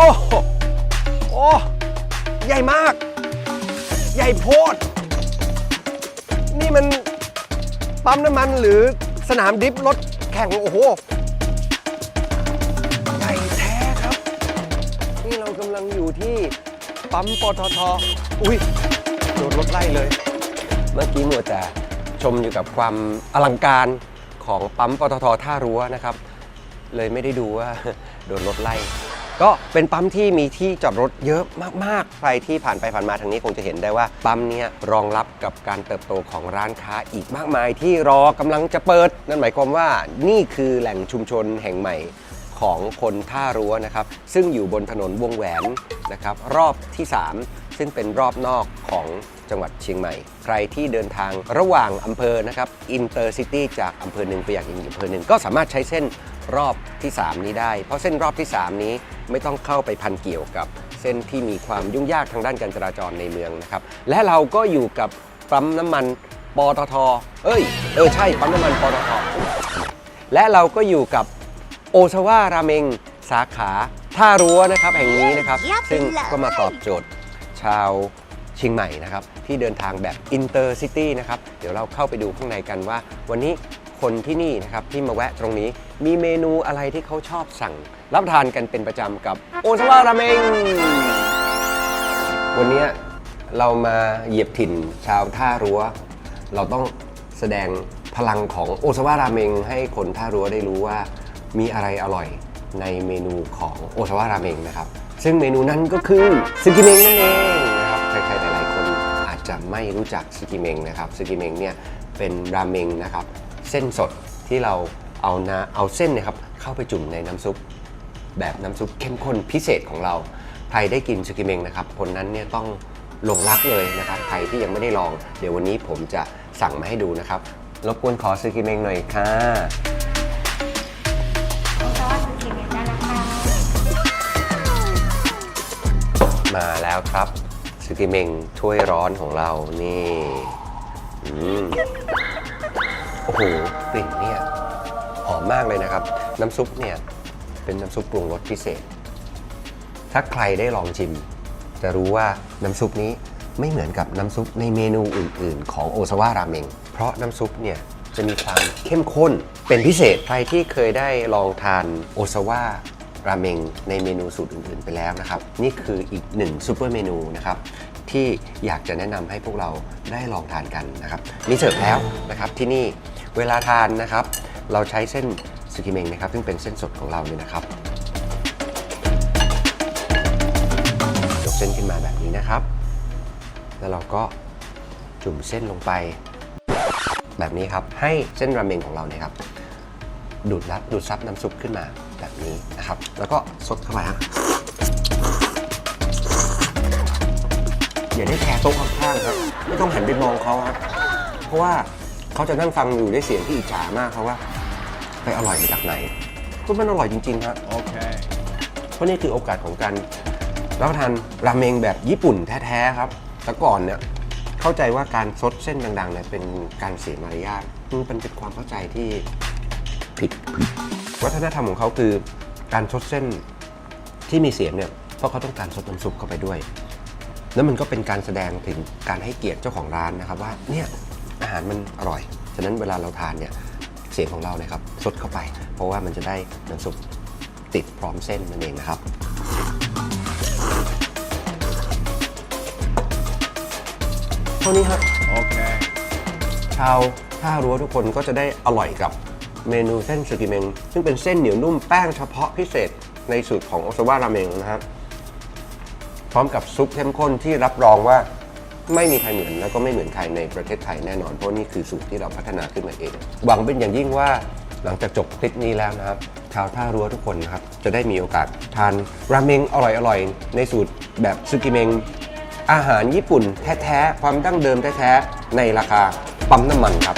โอ้ใหญ่มาก ใหญ่โพด นี่มันปั๊มน้ำมันหรือสนามดิฟรถแข่ง โอ้โห ใหญ่แท้ครับ นี่เรากำลังอยู่ที่ปั๊มปตทอุ้ยโดนรถไล่เลย เมื่อกี้มัวแต่ชมอยู่กับความอลังการของปั๊มปตทท่ารั้วนะครับ เลยไม่ได้ดูว่าโดนรถไล่ ก็เป็นปั๊มที่มีที่จอดรถเยอะมากๆ ใครที่ผ่านไปผ่านมาทางนี้คงจะเห็นได้ว่าปั๊มเนี้ยรองรับกับการเติบโตของร้านค้าอีกมากมายที่รอกำลังจะเปิด นั่นหมายความว่านี่คือแหล่งชุมชนแห่งใหม่ของคนท่ารั้วนะครับ ซึ่งอยู่บนถนนวงแหวนนะครับรอบที่ 3 ซึ่งเป็นรอบนอกของจังหวัดเชียงใหม่ ใครที่เดินทางระหว่างอำเภอนะครับอินเตอร์ซิตี้จากอำเภอหนึ่งไปอย่างอีกอำเภอหนึ่งก็สามารถใช้เส้นรอบที่ 3 นี้ได้ เพราะเส้นรอบที่ 3 นี้ไม่ต้องเข้าไปพันเกี่ยวกับ เส้นที่มีความยุ่งยากทางด้านการจราจรในเมืองนะครับและเราก็อยู่กับปั๊มน้ำมันปตท เอ้ย เออใช่ปั๊มน้ำมันปตท และเราก็อยู่กับโอซาวาราเมงสาขาท่ารั้วนะครับแห่งนี้นะครับเยี่ยมไปเลยซึ่งก็มาตอบโจทย์ ชาวเชียงใหม่นะครับ ที่เดินทางแบบอินเตอร์ซิตี้นะครับ เดี๋ยวเราเข้าไปดูข้างในกันว่า วันนี้คนที่นี่นะครับที่มาแวะตรงนี้ มีเมนูอะไรที่เขาชอบสั่ง รับทานกันเป็นประจำกับโอซาวาราเมงวันนี้เรามาเหยียบถิ่นชาวท่ารั้ว เราต้องแสดงพลังของโอซาวาราเมงให้คนท่ารั้วได้รู้ว่ามีอะไรอร่อยในเมนูของโอซาวาราเมงนะครับ ซึ่งเมนูนั้นก็คือซึกิเมงนั่นเองนะครับใครๆหลายๆคนอาจจะไม่รู้จักซึกิเมงนะครับซึกิเมงเนี่ยเป็นราเมงนะครับเส้นสดที่เราเอานะเอาเส้นนะครับเข้าไปจุ่มในน้ำซุป แบบน้ำซุปเข้มข้นพิเศษของเรา ใครได้กินซึกิเมงนะครับคนนั้นเนี่ยต้องหลงรักเลยนะครับใครที่ยังไม่ได้ลอง เดี๋ยววันนี้ผมจะสั่งมาให้ดูนะครับรบกวนขอซึกิเมงหน่อยค่ะ มาแล้วครับซึกิเมงถ้วยร้อนของเรานี่อืมโอ้โหกลิ่นเนี่ยหอมมากเลยนะครับ น้ำซุปเนี่ยเป็นน้ำซุปปรุงรสพิเศษ ถ้าใครได้ลองชิม จะรู้ว่าน้ำซุปนี้ไม่เหมือนกับน้ำซุปในเมนูอื่น ๆ ของโอซาวาราเมง เพราะน้ำซุปเนี่ยจะมีความเข้มข้นเป็นพิเศษใครที่เคยได้ลองทานโอซาวา ราเมงในเมนูสูตรอื่นๆไปแล้วนะครับ นี่คืออีกหนึ่งซูเปอร์เมนูนะครับที่อยากจะแนะนำให้พวกเราได้ลองทานกันนะครับมีเสิร์ฟแล้วนะครับที่นี่เวลาทานนะครับ เราใช้เส้นสึกิเมงนะครับซึ่งเป็นเส้นสดของเราเนี่ยนะครับยกเส้นขึ้นมาแบบนี้นะครับ แล้วเราก็จุ่มเส้นลงไป แบบนี้ครับให้เส้นราเมงของเราเนี่ยครับดูดรับดูดซับน้ำซุปขึ้นมา นี้นะครับ แล้วก็ซดเข้าไปฮะอย่าได้แคร์โต๊ะข้างๆครับ ไม่ต้องหันไปมองเขาครับ เพราะว่าเขาจะนั่งฟังอยู่ด้วยเสียงที่อิจฉามากครับว่า ไปอร่อยมาจากไหนก็มันอร่อยจริงๆครับ Okay. เพราะนี่คือโอกาสของการรับประทานราเมงแบบญี่ปุ่นแท้ๆครับแต่ก่อนเนี่ยเข้าใจว่าการซดเส้นดังๆเนี่ยเป็นการเสียมารยาทมันเป็นเป็นความเข้าใจที่ผิด วัฒนธรรมของเขาคือการซดเส้นที่มีเสียงเนี่ยเพราะเขาต้องการซดน้ำซุปเข้าไปด้วย แล้วมันก็เป็นการแสดงถึงการให้เกียรติเจ้าของร้านนะครับ ว่าเนี่ยอาหารมันอร่อย ฉะนั้นเวลาเราทานเนี่ยเสียงของเราเนี่ยครับซดเข้าไป เพราะว่ามันจะได้น้ำซุปติดพร้อมเส้นนั่นเองนะครับเท่านี้ครับ Okay. ชาวท่ารั้วทุกคนก็จะได้อร่อยกับ เมนูเส้นสึกิเมง ซึ่งเป็นเส้นเหนียวนุ่มแป้งเฉพาะพิเศษในสูตรของโอซาวาราเมงนะครับพร้อมกับซุปเข้มข้นที่รับรองว่าไม่มีใครเหมือนแล้วก็ไม่เหมือนใครในประเทศไทยแน่นอน เพราะนี่คือสูตรที่เราพัฒนาขึ้นมาเอง หวังเป็นอย่างยิ่งว่าหลังจากจบคลิปนี้แล้วนะครับ ชาวท่ารั้วทุกคนนะครับ จะได้มีโอกาสทานราเมงอร่อยๆ ในสูตรแบบซึกิเมง อาหารญี่ปุ่นแท้ๆ ความดั้งเดิมแท้ๆ ในราคาปั๊มน้ำมันครับ